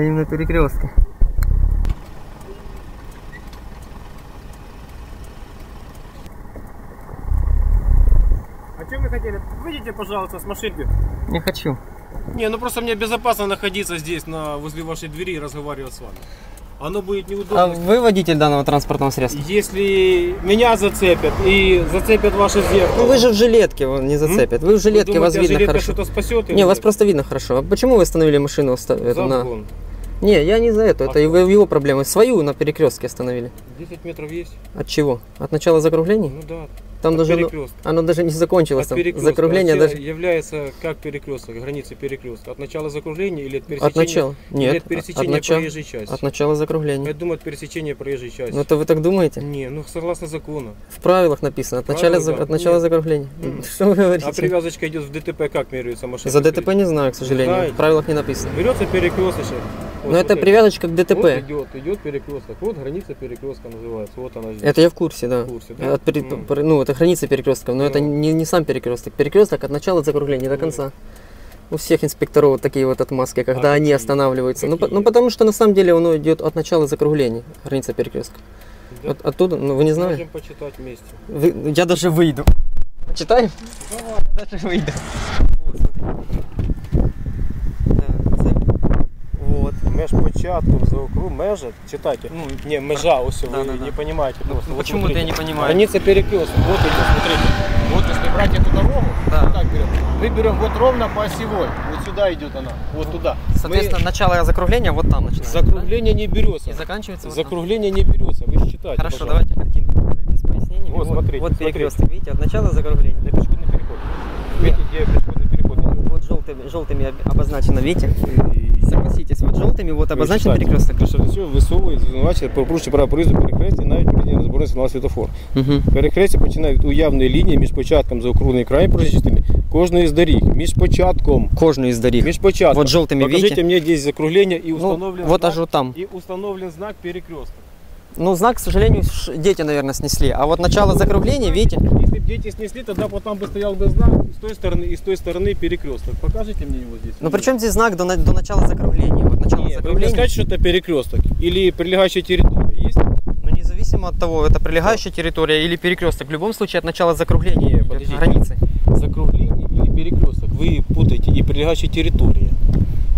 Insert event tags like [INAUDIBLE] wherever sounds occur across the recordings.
Стоим на перекрестке. А что вы хотели? Выйдите, пожалуйста, с машинки. Не хочу. Не, ну просто мне безопасно находиться здесь, на, возле вашей двери и разговаривать с вами. Оно будет А неудобно. вы водитель данного транспортного средства? Если меня зацепят и зацепят ваше зеркало. Ну вы же в жилетке, вон, не зацепят. Вы в жилетке, вы вас думаете, видно жилетка хорошо. что-то спасет? Не, вас просто видно хорошо. А почему вы остановили машину? это, на... Не, я не за это, А это его, его проблемы. Свою на перекрестке остановили. 10 метров есть? От чего? От начала закруглений? Ну да. Там от даже оно, оно даже не закончилось. От Там. Закругление даже является как перекресток, границы перекрестка. От начала закругления или от пересечения? от начала. Или Нет, от пересечения начала. проезжей части. От начала закругления. Я думаю, от пересечения проезжей части. Ну это вы так думаете? Не, ну согласно закону. В правилах написано. От, Правила, начала, да. от начала Нет. закругления. Мгм. [LAUGHS] Что вы говорите? А привязочка идет в ДТП, как меряется машина? За ДТП не знаю, к сожалению. Знаете. В правилах не написано. Берется перекресточек. Но это привязочка к ДТП. Вот идет, идет перекресток. Вот граница перекрестка называется. Вот она здесь. Это я в курсе, да. В курсе, да? От пр- Ну, это граница перекрестков, но это Ну. не, не сам перекресток. Перекресток от начала закругления до Ну. конца. У всех инспекторов вот такие вот отмазки, когда А они какие? останавливаются. Ну, по- Какие? ну, потому что на самом деле он идет от начала закругления, граница перекрестка. Да? От- оттуда, ну вы не знали? Можем почитать вместе. Вы- я даже выйду. Читаем? Я даже выйду. Вот, смотри. Да, це- Вот. Меж початком за округ межа, читайте. Ну, Не, межа, ось Да, вы да, да. не понимаете Ну, просто. ну, Вот почему смотрите. ты не понимаешь? Граница перекрестка. Вот идет, смотрите. Вот если брать эту дорогу, Да. вот так берем. Мы берем вот ровно по осевой. Вот сюда идет она. Вот туда. Соответственно, начало закругления вот там начинается. Закругление не да? берется. И заканчивается вот там. Закругление не берется. Вы считайте. Хорошо, пожалуйста. давайте картинку с пояснениями. Вот, смотрите, вот смотрите. перекресток, видите, от начала закругления. Это пешеходный переход. Видите, где пешеходный переход идет? Вот желтыми, желтыми об- обозначено, видите? Согласитесь, вот желтыми вот обозначен Ви читайте. перекресток. Те, що все висовують, звинувачують про порушення права проїзду перехрестя, навіть при розборний сигнал світофор. Угу. Перехрестя починає від уявної лінії між початком заокруглений край проїжджої частини кожної з доріг. Між початком. Кожную из дорог. Між початком. Вот желтыми, Покажите видите? мне здесь закругление и Ну, установлен вот знак, аж вот там. и установлен знак перекрестка. Ну, знак, к сожалению, дети, наверное, снесли. А вот начало закругления, видите? Если бы дети снесли, тогда вот там бы стоял бы знак с той стороны, и с той стороны перекресток. Покажите мне его здесь. Ну, причем здесь знак до, до начала закругления? Вот начало Нет, вы закругления. скажете, что это перекресток или прилегающая территория есть? Ну, независимо от того, это прилегающая территория или перекресток, в любом случае от начала закругления Не, идет подождите. границы. Закругление или перекресток? Вы путаете и прилегающая территория.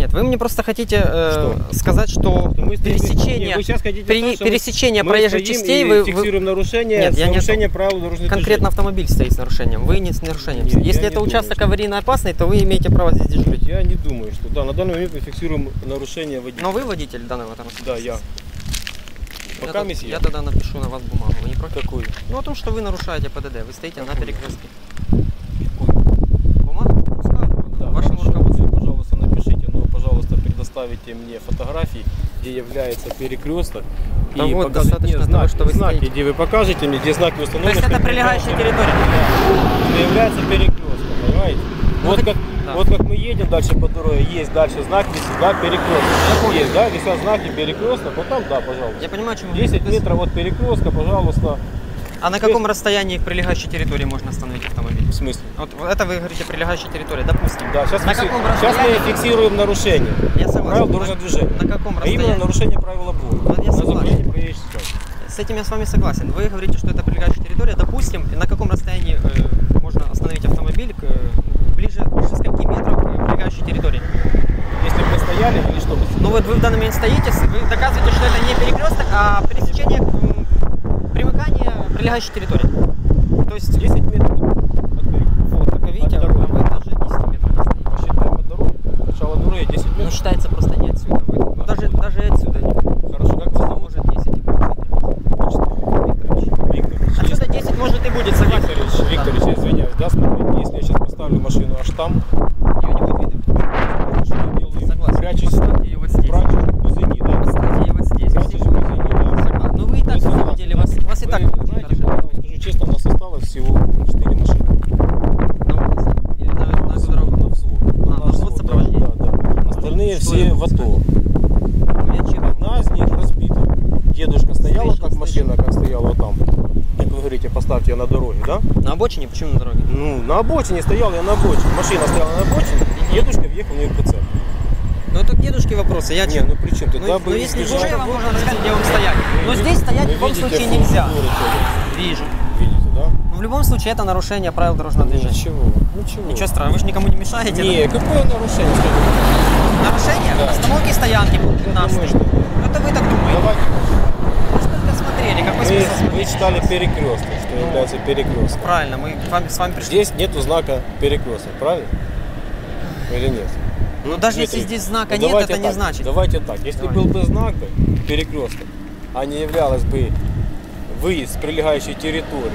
Нет, вы мне просто хотите э, Что? сказать, что мы пересечение, Не, вы сейчас хотите пере- сказать, пересечение мы проезжих частей вы, вы- фиксируем нарушение, Нет, я не нарушением правил дорожного конкретно автомобиль стоит с нарушением, вы не с нарушением. Нет, я Если это думаю, участок что- аварийно опасный, то вы имеете право здесь дежурить. Я не думаю, что да, на данный момент мы фиксируем нарушение водителя. Но вы водитель данного транспорта. Да, я. Я, Пока месье. я тогда напишу на вас бумагу. Вы не против? Какую? Ну, о том, что вы нарушаете ПДД. Вы стоите на Какую? перекрестке. Бумагу? Пускай, Да, вашему хорошо. руководству. Вы, пожалуйста, напишите, но, предоставите мне фотографии, где является перекресток. Да и вот, достаточно мне того, знаки, что вы знаки, где вы покажете мне, где знаки То установлены. есть это прилегающая территория? что является перекрестком, понимаете? Ну, Вот как, да. вот как мы едем дальше по дороге, есть дальше знак висит, да, перекресток. Есть, да, висят знаки перекресток, вот там, да, пожалуйста. Я понимаю, чем вы 10 говорите. метров от перекрестка, пожалуйста. А на каком расстоянии к прилегающей территории можно остановить автомобиль? В смысле? Вот это вы говорите прилегающая территория, допустим. Да, сейчас, На фикси- каком сейчас мы расстоянии? фиксируем нарушение Я согласен. правил На- дорожного движения. На каком А именно расстоянии? нарушение правил обгона. Вот я согласен. С этим я с вами согласен. Вы говорите, что это прилегающая территория. Допустим, на каком расстоянии э, можно остановить автомобиль к, э, ближе, ближе скольки метров к прилегающей территории? Если бы мы стояли или что Ну вот вы в данный момент стоите, с- вы доказываете, что это не перекресток, а пересечение примыкания прилегающей территории. То есть 10 метров от вот, как видите, От а дороги. вы даже 10 метров. Посчитаем от дороги. Начало дороги 10 Ну метров. считается просто не отсюда. Вы- ну, даже, даже отсюда не. Хорошо, как вас зовут? Может 10 и будет. Викторович. Викторович. Отсюда 10 может и будет, согласен. Викторович, Да. Викторович, я извиняюсь, да, смотрите, если я сейчас поставлю машину аж там, Её не будет видно. что я делаю? Согласен. Прячусь, Поставьте ее вот здесь. прячусь в кузине, да? Поставьте ее вот здесь. Прячусь в кузине, да? Согласен. Ну вы и так, на самом деле, вас, вас и так Вы очень знаете, хорошо. я вам скажу честно, у нас 4 машины. На улице. Или на, на эту дорогу. На взвод. А, на На взвод да. Да, да. Остальные все в АТО. Одна из них разбита. Дедушка стояла, как машина, как стояла там. Как вы говорите, поставьте ее на дороге, да? На обочине? Почему на дороге? Ну, на обочине стоял я на обочине. Машина стояла на обочине, дедушка въехал в нее в прицеп. Ну это к дедушке вопросы, я Не, ну при чем? Тогда Ну, бы ну, если уже, вам можно рассказать, где вам стоять. Но здесь стоять в любом случае нельзя. Вижу. Видите, да? Но в любом случае это нарушение правил дорожного движения. Ничего, ничего. Ничего страшного, вы же никому не мешаете. Не, какое нарушение? Нарушение? Да. Остановки стоянки, думаю, 15. что нет. Ну, Это вы так думаете. Давайте. Вы смотрели, какой Вы, смысл вы читали перекресток, что является перекрестком. Правильно, мы к вам- с вами пришли. Здесь нету знака перекресток, правильно? Или нет? Ну даже Дмитрий, если здесь знака ну, нет, это не так, значит. Давайте так. Если Давай. был бы знак перекресток, а не являлось бы выезд с прилегающей территории,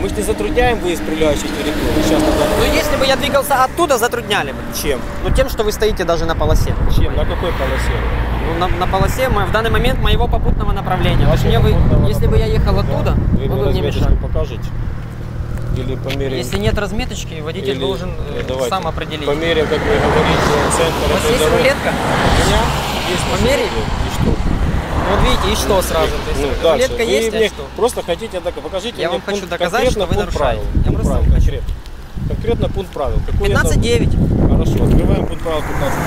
мы же не затрудняем выезд прилегающей территории. Сейчас на данный Но Ну, если бы я двигался оттуда, затрудняли бы. Чем? Ну тем, что вы стоите даже на полосе. Чем? На какой полосе? Ну, на, на полосе мо- в данный момент моего попутного направления. Вашего Точнее, вы, если бы я ехал оттуда, Вы вы мне бы мне мешали. покажете? Или померяем? Если нет разметочки, водитель Или- должен э, э, давайте, сам определить. Померяем, как вы говорите, центр У вас есть дороги. рулетка? У меня есть Померить? Вот видите, и что сразу? То есть Ну, дальше. Вы есть, а что? просто хотите так, покажите Я вам хочу пункт- доказать, конкретно что вы нарушаете. правил. Я просто правил хочу. конкретно. Конкретно пункт правил. Какой я забыл? 15.9. Хорошо, открываем пункт правил 15.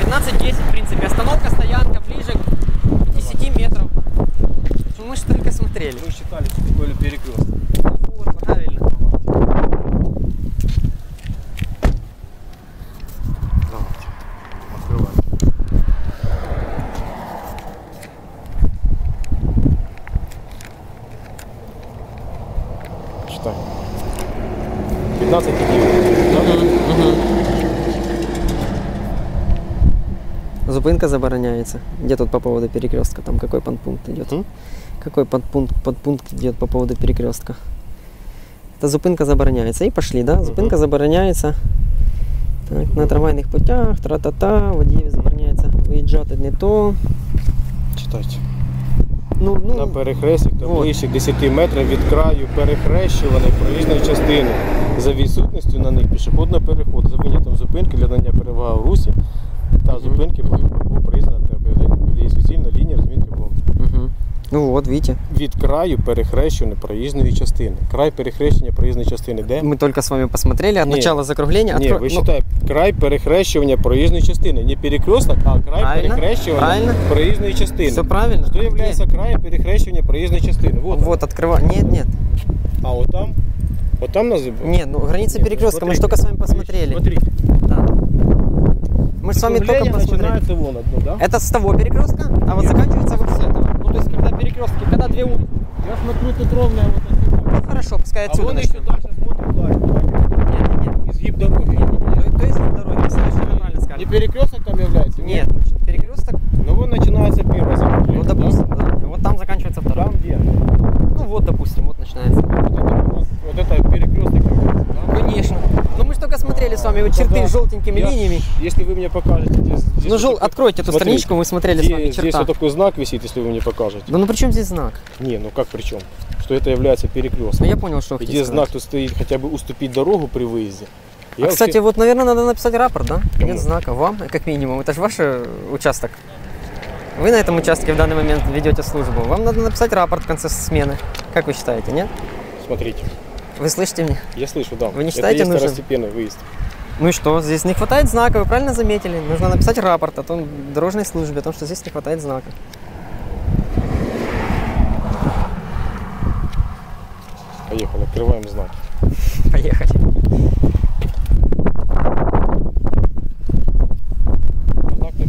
15-10, в принципе. Остановка, стоянка ближе к 10 метров. Мы же только смотрели. Вы считали, что такое перекресток. Вот, правильно. Зупинка забороняется. Где тут по поводу перекрестка? Там какой подпункт идет? М? Какой подпункт, подпункт идет по поводу перекрестка? Это зупинка забороняется. И пошли, да? Зупинка забороняється. Так, на трамвайних путях, тра-та-та, водіїв забороняється виїжджати не то. Читайте. Ну, ну, На перехресті та вот. ближче 10 метрів від краю перехрещуваної проїзної частини за відсутністю на них пішохідного переходу за винятком зупинки для надання переваги в русі та Мгм. зупинки по по проїзду на тебе є суцільна лінія розмітки бомб. Мгм. ну вот, видите. Від краю перехрещуваної проїзної частини. Край перехрещення проїзної частини де? Мы только с вами посмотрели от Не. начала закругления. Ні, откро- ви ну, читаєте, край перехрещування проїзної частини. Не перекресток, а край Правильно, перехрещування правильно. проїзної частини. Все правильно. Що є краєм перехрещування проїзної частини? Вот, Вот, открывай. Нет, нет. А вот там? Вот там называют? Нет, ну граница Нет, перекрестка. Мы же смотрите. только с вами посмотрели. Смотрите. да. С вами только посмотрели. начинается вон одно, да? Это с того перекрестка, а вот Нет. заканчивается вот с этого. Ну, то есть, когда перекрестки, когда две улицы. Я смотрю, тут ровная вот отсюда. Ну, хорошо, пускай А отсюда еще начнем. дальше смотрим дальше. Нет, нет, нет. Изгиб дороги. Ну, то есть на дороге, вы совершенно правильно Не перекресток там является? Нет, значит, перекресток, Ну вот начинается первое ну, допустим, да. Вот там заканчивается да? второй. Там где? Ну, вот, допустим, вот начинается. Вот это, у нас- вот это перекресток является, да? Конечно. Ну, мы же только смотрели с вами вот Ну, черты с желтенькими я- линиями. Если вы мне покажете здесь... здесь Ну, вот жел... такой- откройте эту Смотрите, страничку, мы смотрели с вами Здесь, здесь черта. вот такой знак висит, если вы мне покажете. Да ну при чем здесь знак? Не, ну как при чем? Что это является перекрестком. Ну, я понял, что Где знак тут стоит хотя бы уступить дорогу при выезде. А, Я кстати, вообще- вот, наверное, надо написать рапорт, да? Кому? Нет знака. Вам, как минимум. Это же ваш э, участок. Вы на этом участке в данный момент ведете службу. Вам надо написать рапорт в конце смены. Как вы считаете, нет? Смотрите, Вы слышите меня? я слышу, да. Вы не Это считаете есть нужным? второстепенный выезд. Ну и что? Здесь не хватает знака, вы правильно заметили. Нужно написать рапорт о том дорожной службе, о том, что здесь не хватает знака. Поехали, открываем знак. Поехали. Знак. Не,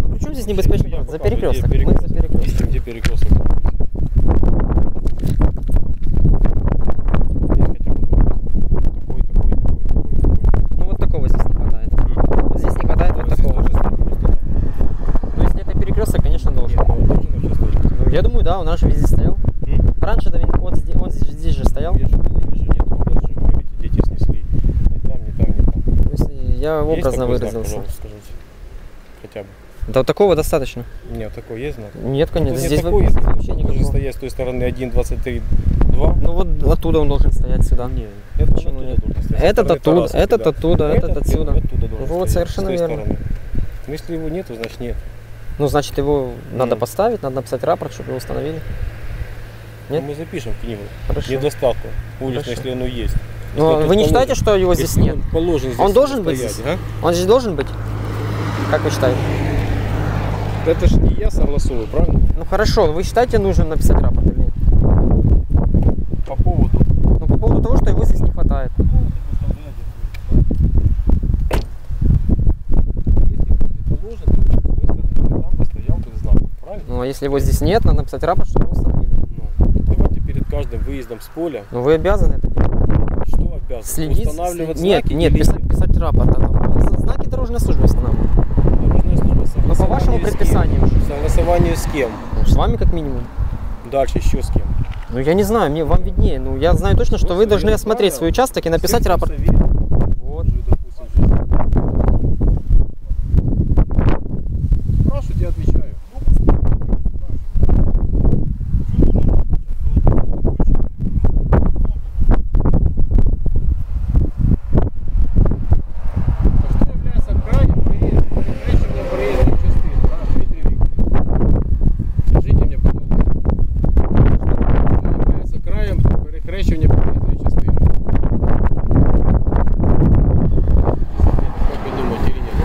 ну при чем здесь небезпечный? За перекресток. Мы за перекресток. Где перекресток? Такой, такой, такой, такой, такой. Ну вот такого здесь не хватает. Вот Здесь не хватает вот Здесь такого. должен стоять просто. Ну если это перекресток, конечно, должен. Нет, ну он должен вообще стоять. Я раньше везде стоял. М? Раньше да, он, здесь, он здесь, здесь же стоял. Я что-то не вижу, нет, вот даже, вы видите, дети снесли. Ни там, ни там, ни там. Я Есть образно такой знак, выразился. пожалуйста, скажите. Хотя бы. Да вот такого достаточно. Нет, такой есть знак? Нет, конечно, здесь нет такой, вообще, вообще он должен никакого. стоять с той стороны 1, 23, 2. Ну вот оттуда он должен стоять сюда. Не, это Почему нет? Этот оттуда, этот да. оттуда, этот отсюда. оттуда должен Вот, совершенно верно. стороны. Если его нету, значит нет. Ну, значит, его надо Ну. поставить, надо написать рапорт, чтобы его установили. Нет? Ну, Мы запишем книгу. Хорошо. Недостатка уличной, Хорошо. если оно есть. Но Если вы не считаете, что его здесь нет? он положен здесь Он должен быть стоять, здесь? а? Он здесь должен быть? Как вы считаете? Это ж не я согласовываю, правильно? Ну хорошо, вы считаете нужно написать рапорт или нет? По поводу. Ну по поводу того, что его здесь не хватает. Если где-то ложат, то с той стороны там постоял бы знак, правильно? Ну а если его здесь нет, надо написать рапорт, чтобы его установили. Ну, давайте перед каждым выездом с поля, Ну вы обязаны это делать. что обязан? Следить. Устанавливать нет, знаки нет, или писать, писать рапорт. Знаки дорожной службы. Дорожная служба Ну по вашему предписанию уже. Согласование с кем? Ну, с вами как минимум. Дальше еще с кем? Ну я не знаю, мне вам виднее. Ну я знаю точно, что вы должны осмотреть свой участок и написать рапорт. Вот. Уже, допустим, здесь. Спрашивайте, я отвечаю. А что является крайним проездом, перекрещивания проездной частины? А, Дмитрий Викторович, скажите мне, пожалуйста, что является краем перекрещивания проездной частины? Как вы думаете или нет?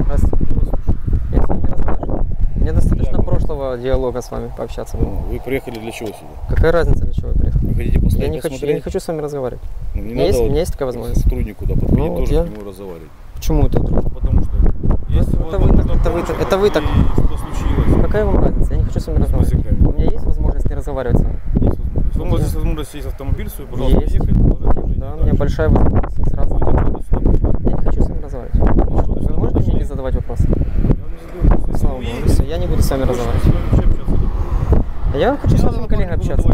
Здравствуйте. Я с вами не разговариваю. Мне достаточно Я- диалога с вами пообщаться. Ну, Вы приехали для чего сюда? Какая разница, для чего я приехал? Вы хотите Я не, хочу, я не хочу с вами разговаривать. Ну, не У меня надо есть- вот у меня есть такая возможность. сотруднику да, подходить Ну, вот тоже я- к нему разговаривать. Почему это вдруг? Потому что если это вот вы так- это вы так- это вы так- и что случилось? Какая вам разница? Я не хочу с вами разговаривать. У меня есть возможность не разговаривать с вами. Есть возможность. Вы можете возможность сесть в автомобиль свой, пожалуйста, Есть. ехать, Да, у меня большая возможность есть сразу. Я не хочу с вами разговаривать. Ну можете мне не задавать вопросы? Я вам не задаю вопрос. Если Слава вы Богу, едете, всё, я не буду с вами вы разговаривать. с. А я хочу с вашим коллегой общаться.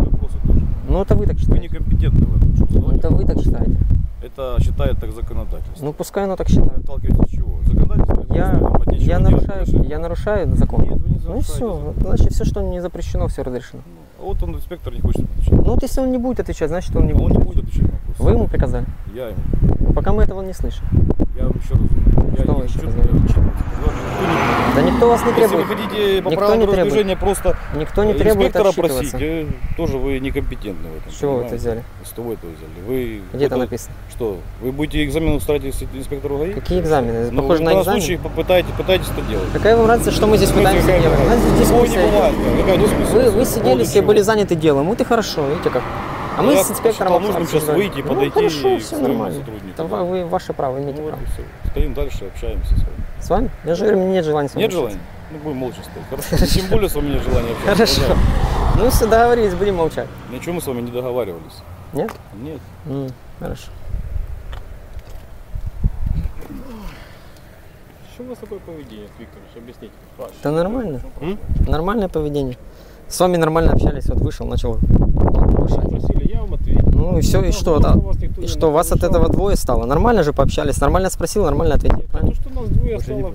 Ну это вы так Вы считаете. некомпетентны в этом. Ну, это вы так считаете. Это считает так законодательство. Ну пускай оно так считает. Отталкивается от чего? Законодательство? Я, я, нарушаю, я нарушаю закон. Нет, вы не ну и все. Значит, все, что не запрещено, все разрешено. А вот он, инспектор, не хочет отвечать. Ну вот если он не будет отвечать, значит он не А он будет. не будет отвечать на вопросы. Вы ему приказали. Я ему. Ну, Пока мы этого не слышим. Я вам еще раз. Я Что вы еще раз говорите? Да никто вас не Если вы требует. хотите по Никто правилам не дорожного требует. движения просто Никто не требует инспектора просить, э, тоже вы некомпетентны в этом. С чего вы это взяли? С того это взяли. Вы Где это написано? Что? Вы будете экзамен устраивать инспектору ГАИ? Какие экзамены? Ну, Похоже в на данном экзамен? случае попытайтесь, пытайтесь это делать. Какая вам разница, что мы здесь пытаемся делать? У нас здесь дискуссия? Вы, вы сидели все, были заняты делом. Вот и хорошо, видите как. А мы с инспектором нужным сейчас выйти, Ну, подойти хорошо, и к все нормально. сотруднику, да. вы, ваше право, имеете Ну, право. и все. Стоим дальше, общаемся с вами. С вами? Я же говорю, нет желания с вами Нет общаться. желания? Ну, будем молча стоять. Хорошо. Тем более с вами нет желания общаться. Хорошо. Ну все, договорились, будем молчать. Ничего мы с вами не договаривались. Нет? Нет. Хорошо. Что у вас такое поведение, Виктор? Объясните. Ваше. Да нормально. М? Нормальное поведение. С вами нормально общались, вот вышел, начал повышать. Спросили, я вам ответил. Ну и все, и что, да? И что, вас от этого двое стало? Нормально же пообщались, нормально спросил, нормально ответил. Ну Правильно? что нас двое стало.